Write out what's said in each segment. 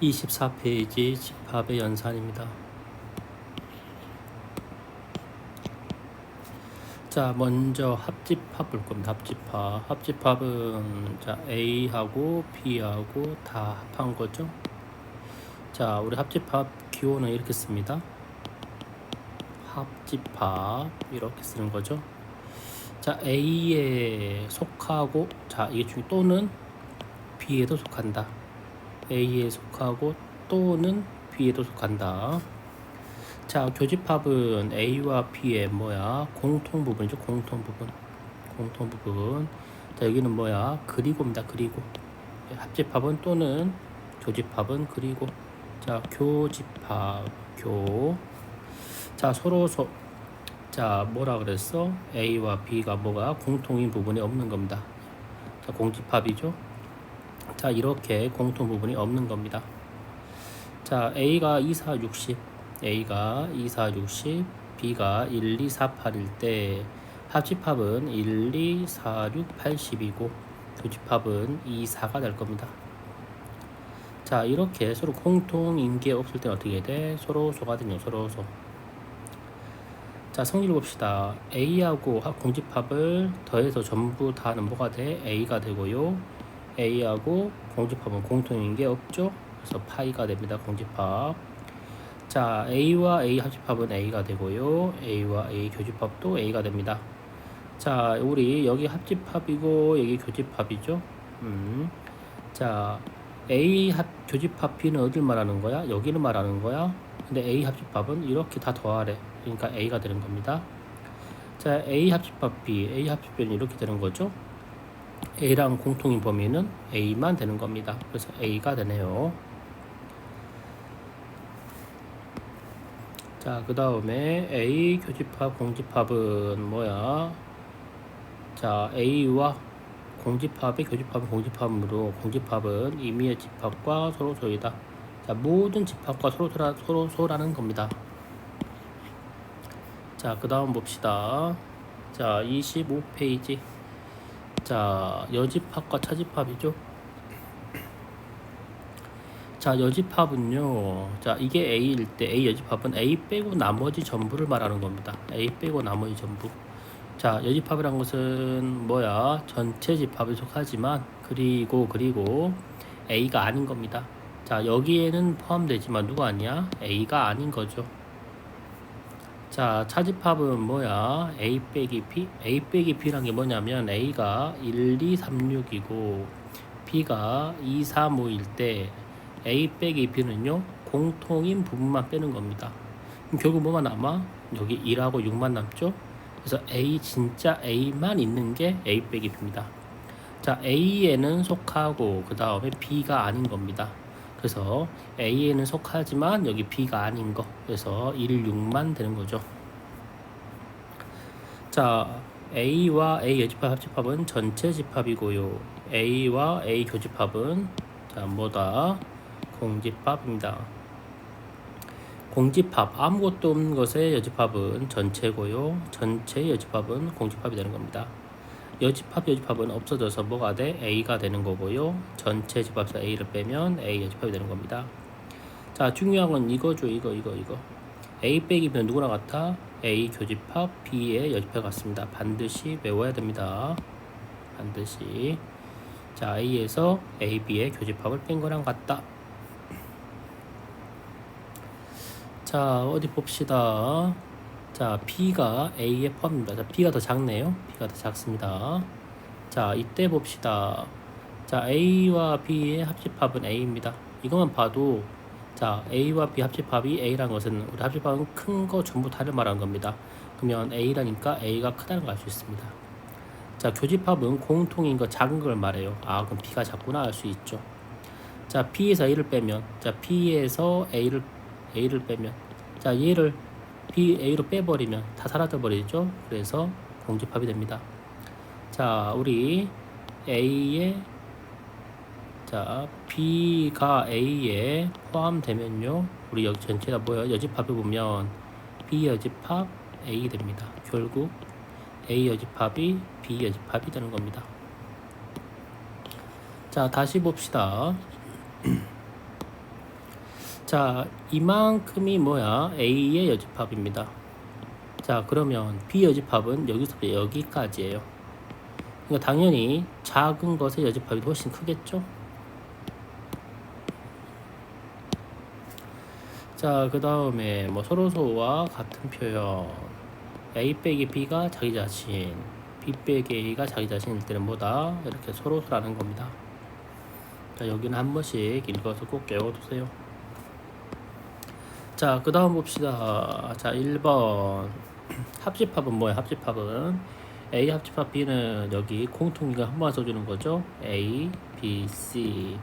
24페이지 집합의 연산입니다. 자, 먼저 합집합 볼 겁니다. 합집합. 합집합은 자, A하고 B하고 다 합한 거죠. 자, 우리 합집합 기호는 이렇게 씁니다. 합집합 이렇게 쓰는 거죠. 자, A에 속하고 자, 이게 중 또는 B에도 속한다. A에 속하고 또는 B에도 속한다. 자, 교집합은 A와 B의 뭐야? 공통 부분이죠. 공통 부분. 공통 부분. 자, 여기는 뭐야? 그리고입니다. 그리고. 합집합은 또는 교집합은 그리고. 자, 교집합. 교. 자, 서로 소 자, 뭐라 그랬어? A와 B가 뭐가 공통인 부분이 없는 겁니다. 자, 공집합이죠. 자, 이렇게 공통 부분이 없는 겁니다. 자, A가 2, 4, 60, A가 2, 4, 60, B가 1, 2, 4, 8일 때 합집합은 1, 2, 4, 6, 80이고 교집합은 2, 4가 될 겁니다. 자, 이렇게 서로 공통인 게 없을 때 어떻게 돼? 서로 소가 되요 서로 소. 자, 성질 봅시다. A하고 공집합을 더해서 전부 다는 뭐가 돼? A가 되고요. A하고 공집합은 공통인 게 없죠. 그래서 파이가 됩니다. 공집합. 자, A와 A 합집합은 A가 되고요. A와 A 교집합도 A가 됩니다. 자, 우리 여기 합집합이고 여기 교집합이죠. 음. 자, A 합 교집합 B는 어딜 말하는 거야? 여기는 말하는 거야. 근데 A 합집합은 이렇게 다 더하래. 그러니까 A가 되는 겁니다. 자, A 합집합 B, A 합집합 B는 이렇게 되는 거죠. A랑 공통인 범위는 A만 되는 겁니다. 그래서 A가 되네요. 자, 그 다음에 A 교집합, 공집합은 뭐야? 자, A와 공집합의 교집합은 공집합으로 공집합은 임의의 집합과 서로 소이다. 자, 모든 집합과 서로 소라, 서로 소라는 겁니다. 자, 그 다음 봅시다. 자, 25페이지. 자, 여집합과 차집합이죠. 자, 여집합은요. 자, 이게 A일 때 A 여집합은 A 빼고 나머지 전부를 말하는 겁니다. A 빼고 나머지 전부. 자, 여집합이란 것은 뭐야? 전체 집합에 속하지만 그리고 그리고 A가 아닌 겁니다. 자, 여기에는 포함되지만 누가 아니야? A가 아닌 거죠. 자, 차집합은 뭐야? A 빼기 B? A 빼기 B란 게 뭐냐면 A가 1, 2, 3, 6이고 B가 2, 3, 5일 때 A 빼기 B는요 공통인 부분만 빼는 겁니다. 그럼 결국 뭐만 남아? 여기 1하고 6만 남죠? 그래서 A 진짜 A만 있는 게 A 빼기 B입니다. 자 A에는 속하고 그 다음에 B가 아닌 겁니다. 그래서 A에는 속하지만 여기 B가 아닌 거 그래서 1, 6만 되는 거죠. 자 A와 A 여집합 합집합은 전체 집합이고요. A와 A 교집합은 자 뭐다? 공집합입니다. 공집합 아무것도 없는 것의 여집합은 전체고요. 전체의 여집합은 공집합이 되는 겁니다. 여집합 여집합은 없어져서 뭐가 돼? A가 되는 거고요. 전체 집합에서 A를 빼면 A 여집합이 되는 겁니다. 자 중요한 건 이거죠. 이거 이거 이거. A 빼기 B는 누구랑 같아? A 교집합 B의 여집합 같습니다. 반드시 외워야 됩니다. 반드시. 자 A에서 A, B의 교집합을 뺀 거랑 같다. 자 어디 봅시다. 자 B가 A에 포함입니다. 자 B가 더 작네요. B가 더 작습니다. 자 이때 봅시다. 자 A와 B의 합집합은 A입니다. 이것만 봐도 자 A와 B 합집합이 A라는 것은 우리 합집합은 큰 거 전부 다를 말하는 겁니다. 그러면 A라니까 A가 크다는 걸 알 수 있습니다. 자 교집합은 공통인 거 작은 걸 말해요. 아 그럼 B가 작구나 알 수 있죠. 자 B에서 A를 빼면 자 B에서 A를 A를 빼면 자 얘를 B A로 빼버리면 다 사라져 버리죠. 그래서 공집합이 됩니다. 자 우리 A에 자 B가 A에 포함되면요 우리 여기 전체가 뭐예요? 여집합에 보면 B 여집합 A 됩니다. 결국 A 여집합이 B 여집합이 되는 겁니다. 자 다시 봅시다. 자, 이만큼이 뭐야? A의 여집합입니다. 자, 그러면 B 여집합은 여기서부터 여기까지예요. 그러니까 당연히 작은 것의 여집합이 훨씬 크겠죠? 자, 그 다음에 뭐 서로소와 같은 표현. A 빼기 B가 자기 자신, B 빼기 A가 자기 자신일 때는 뭐다? 이렇게 서로소라는 겁니다. 자, 여기는 한 번씩 읽어서 꼭 외워두세요. 자, 그 다음 봅시다. 자, 1번. 합집합은 뭐야? 합집합은 A 합집합 B는 여기 공통이가 한 번 써주는 거죠. A, B, C.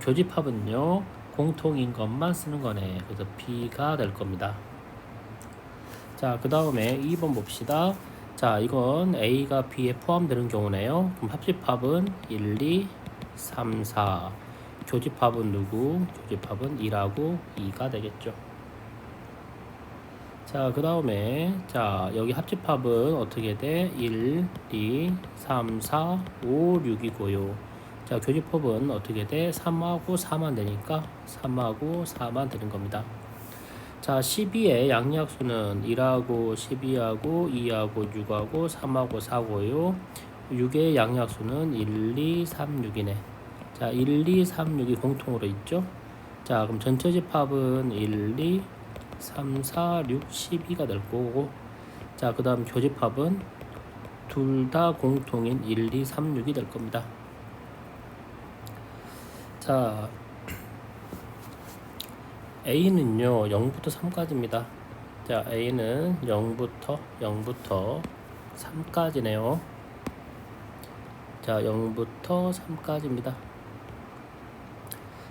교집합은요, 공통인 것만 쓰는 거네. 그래서 B가 될 겁니다. 자, 그 다음에 2번 봅시다. 자, 이건 A가 B에 포함되는 경우네요. 그럼 합집합은 1, 2, 3, 4. 교집합은 누구? 교집합은 1하고 2가 되겠죠. 자, 그 다음에, 자, 여기 합집합은 어떻게 돼? 1, 2, 3, 4, 5, 6이고요. 자, 교집합은 어떻게 돼? 3하고 4만 되니까 3하고 4만 되는 겁니다. 자, 12의 양약수는 1하고 12하고 2하고 6하고 3하고 4고요. 6의 양약수는 1, 2, 3, 6이네. 자, 1, 2, 3, 6이 공통으로 있죠? 자, 그럼 전체 집합은 1, 2, 3, 4, 6, 12가 될 거고. 자, 그 다음 교집합은 둘 다 공통인 1, 2, 3, 6이 될 겁니다. 자, A는요, 0부터 3까지입니다. 자, A는 0부터 0부터 3까지네요. 자, 0부터 3까지입니다.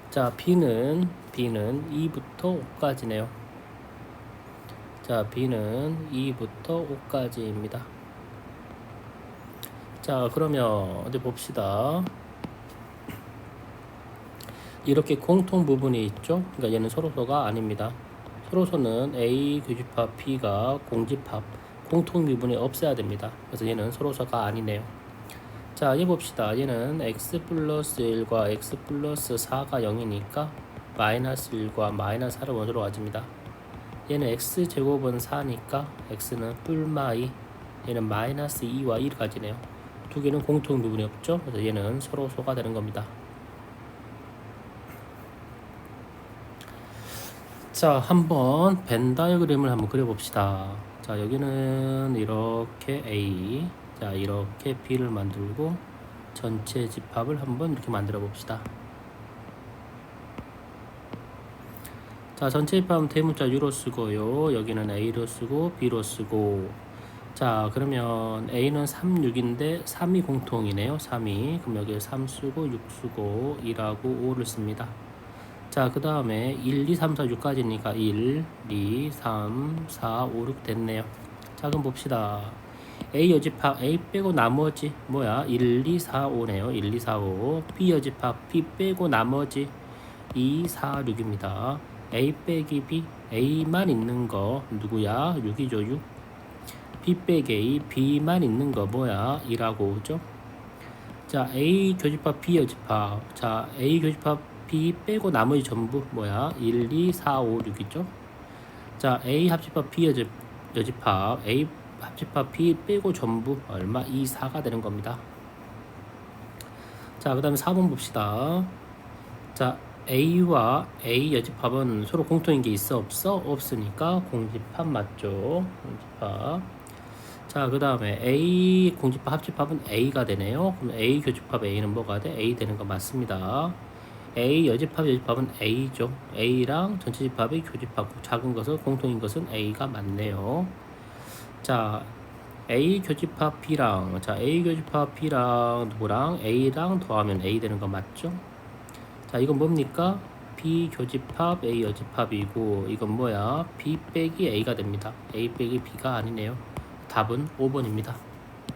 자, B는 B는 2부터 5까지네요. 자, B는 2부터 5까지입니다. 자, 그러면 어디 봅시다. 이렇게 공통 부분이 있죠. 그러니까 얘는 서로서가 아닙니다. 서로서는 A 교집합 B가 공집합 공통 부분이 없어야 됩니다. 그래서 얘는 서로서가 아니네요. 자, 얘 봅시다. 얘는 x 플러스 1과 x 플러스 4가 0이니까 마이너스 1과 마이너스 4를 원으로 가집니다. 얘는 x 제곱은 4니까 x는 뿔마 2, 얘는 마이너스 2와 1을 가지네요. 두 개는 공통 부분이 없죠. 그래서 얘는 서로서가 되는 겁니다. 자, 한번 벤 다이어그램을 한번 그려봅시다. 자, 여기는 이렇게 A, 자, 이렇게 B를 만들고 전체 집합을 한번 이렇게 만들어 봅시다. 자, 전체 집합은 대문자 U로 쓰고요. 여기는 A로 쓰고 B로 쓰고. 자, 그러면 A는 3, 6인데 3이 공통이네요. 3이. 그럼 여기에 3 쓰고 6 쓰고 1하고 5를 씁니다. 자, 그 다음에 1, 2, 3, 4, 6까지니까 1, 2, 3, 4, 5, 6 됐네요. 자, 그럼 봅시다. A 여집합 A 빼고 나머지 뭐야? 1, 2, 4, 5네요. 1, 2, 4, 5. B 여집합 B 빼고 나머지 2, 4, 6입니다. A 빼기 B A만 있는 거 누구야? 6이죠 6. B 빼기 A B만 있는 거 뭐야? 2라고 오죠? 자 A 교집합 B 여집합 자 A 교집합 B 빼고 나머지 전부 뭐야? 1, 2, 4, 5, 6이죠? 자, A 합집합 B 여집, 여집합 A 합집합 B 빼고 전부 얼마? 2, 4가 되는 겁니다. 자, 그 다음에 4번 봅시다. 자, A와 A 여집합은 서로 공통인 게 있어 없어? 없으니까 공집합 맞죠? 공집합. 자, 그 다음에 A 공집합 합집합은 A가 되네요. 그럼 A 교집합 A는 뭐가 돼? A 되는 거 맞습니다. A 여집합 여집합은 A죠. A랑 전체 집합의 교집합 작은 것은 공통인 것은 A가 맞네요. 자, A 교집합 B랑 자 A 교집합 B랑 누구랑 A랑 더하면 A 되는 거 맞죠? 자, 이건 뭡니까? B 교집합 A 여집합이고 이건 뭐야? B 빼기 A가 됩니다. A 빼기 B가 아니네요. 답은 5번입니다.